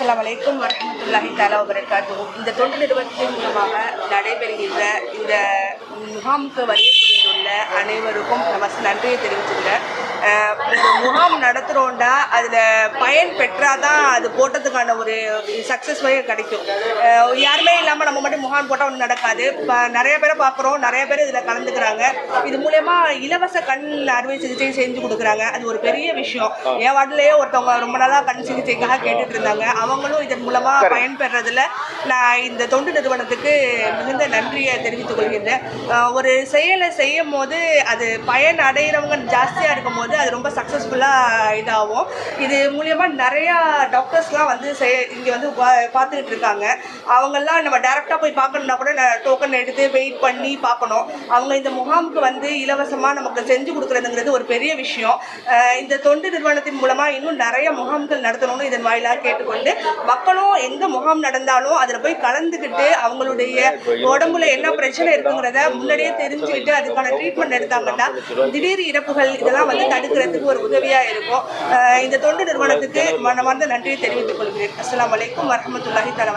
அஸ்லாம் வலைக்கும் வரமத்துல்லாஹி தாலா வபரகாத்துஹு. இந்த தொண்டு நிறுவனத்தின் மூலமாக நடைபெறுகின்ற இந்த முகாமுக்கு வருகை அனைவருக்கும் நமக்கு நன்றியை தெரிவிச்சுக்கிறேன். முகாம் நடத்துகிறோம்டா அதில் பயன் பெற்றாதான் அது போட்டதுக்கான ஒரு சக்ஸஸ் வழி கிடைக்கும். யாருமே இல்லாமல் நம்ம மட்டும் முகாம் போட்டால் ஒன்றும் நடக்காது. இப்போ நிறைய பேரை பார்க்குறோம் நிறைய பேர் இதில் கலந்துக்கிறாங்க. இது மூலயமா இலவச கண் அறுவை சிகிச்சை செஞ்சு கொடுக்குறாங்க. அது ஒரு பெரிய விஷயம். என் வார்டிலேயே ஒருத்தவங்க ரொம்ப நாளாக கண் சிகிச்சைக்காக கேட்டுட்டு இருந்தாங்க. அவங்களும் இதன் மூலமாக பயன்பெறதுல நான் இந்த தொண்டு நிறுவனத்துக்கு மிகுந்த நன்றியை தெரிவித்துக் கொள்கின்றேன். ஒரு செயலை செய்யும் போது அது பயன் அடைகிறவங்க ஜாஸ்தியாக இருக்கும் போது அது ரொம்ப சக்ஸஸ்ஃபுல்லாக இதாகும். இது மூலியமாக நிறையா டாக்டர்ஸ்லாம் வந்து செய் இங்கே வந்து பா- பார்த்துக்கிட்டு இருக்காங்க. அவங்கெல்லாம் நம்ம டேரெக்டாக போய் பார்க்கணுன்னா கூட டோக்கன் எடுத்து வெயிட் பண்ணி பார்க்கணும். அவங்க இந்த முகாமுக்கு வந்து இலவசமாக நமக்கு செஞ்சு கொடுக்குறதுங்கிறது ஒரு பெரிய விஷயம். இந்த தொண்டு நிறுவனத்தின் மூலமாக இன்னும் நிறைய முகாம்கள் நடத்தணும்னு இதன் வாயிலாக கேட்டுக்கொண்டு மக்களும் எங்கே முகாம் நடந்தாலும் அது அதில் போய் கலந்துக்கிட்டு அவங்களுடைய உடம்புல என்ன பிரச்சனை இருக்குங்கிறத முன்னாடியே தெரிஞ்சுக்கிட்டு அதுக்கான ட்ரீட்மெண்ட் எடுத்தாங்கன்னா திடீர் இறப்புகள் இதெல்லாம் வந்து தடுக்கிறதுக்கு ஒரு உதவியாக இருக்கும். இந்த தொண்டு நிறுவனத்துக்கு மனமார்ந்த நன்றியை தெரிவித்துக் கொள்கிறேன். அஸ்லாம் அலைக்கும் வரமத்துல்லாஹி தஆலா